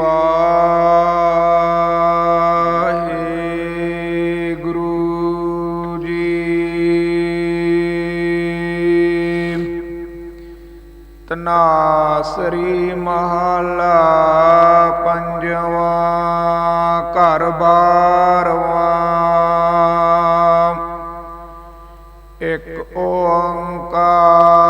ਵਾਹਿਗੁਰੂ ਜੀ। ਤਨਾਸਰੀ ਮਹਲਾ ਪੰਜਵਾ ਘਰ ਬਾਰਵਾ। ਇੱਕ ਓੰਕਾਰ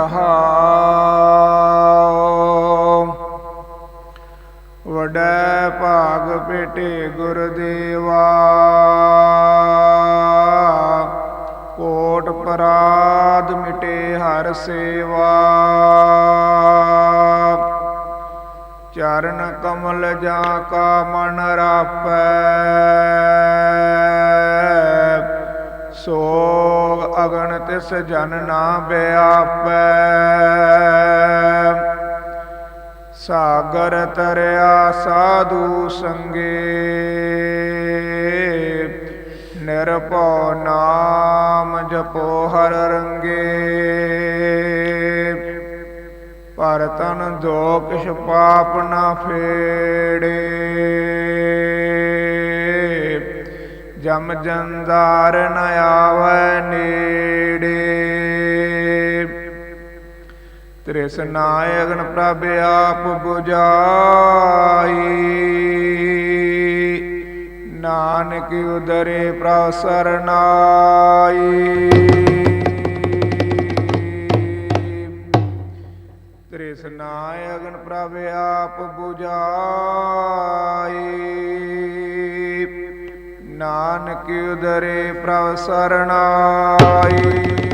ਰਹਾਉ ਵਡੈ ਭਾਗ ਭੇਟੇ ਗੁਰਦੇਵਾ। ਕੋਟ ਪਰਾਧ ਮਿਟੇ ਹਰ ਸੇਵਾ। ਚਰਨ ਕਮਲ ਜਾ ਕਾ ਮਨ ਰਾਪੈ। ਸੋਗ ਅਗਣ ਤਿਸ ਜਨ ਨਾ ਬਿਆਪੈ। ਸਾਗਰ ਤਰਿਆ ਸਾਧੂ ਸੰਗੇ, ਨਿਰਭਉ ਨਾਮ ਜਪੋ ਹਰ ਰੰਗੇ। ਪਰ ਤਨ ਜੋ ਕਿਛ ਪਾਪ ਨਾ ਫੇੜੇ, ਜਮ ਜੰਦਾਰ ਨ ਆਵੈ ਨੇੜੇ। ਤ੍ਰਿਸ਼ਨਾਇ ਅਗਨ ਪ੍ਰਭ ਆਪ 부ਜਾਈ ਨਾਨਕ ਉਦਰੇ ਪ੍ਰਭ ਸਰਨਾਈ। ਤ੍ਰਿਸ਼ਨਾਇ ਅਗਨ ਪ੍ਰਭ ਆਪ 부ਜਾਈ ਨਾਨਕ ਉਦਰੇ ਪ੍ਰਭ ਸਰਨਾਈ।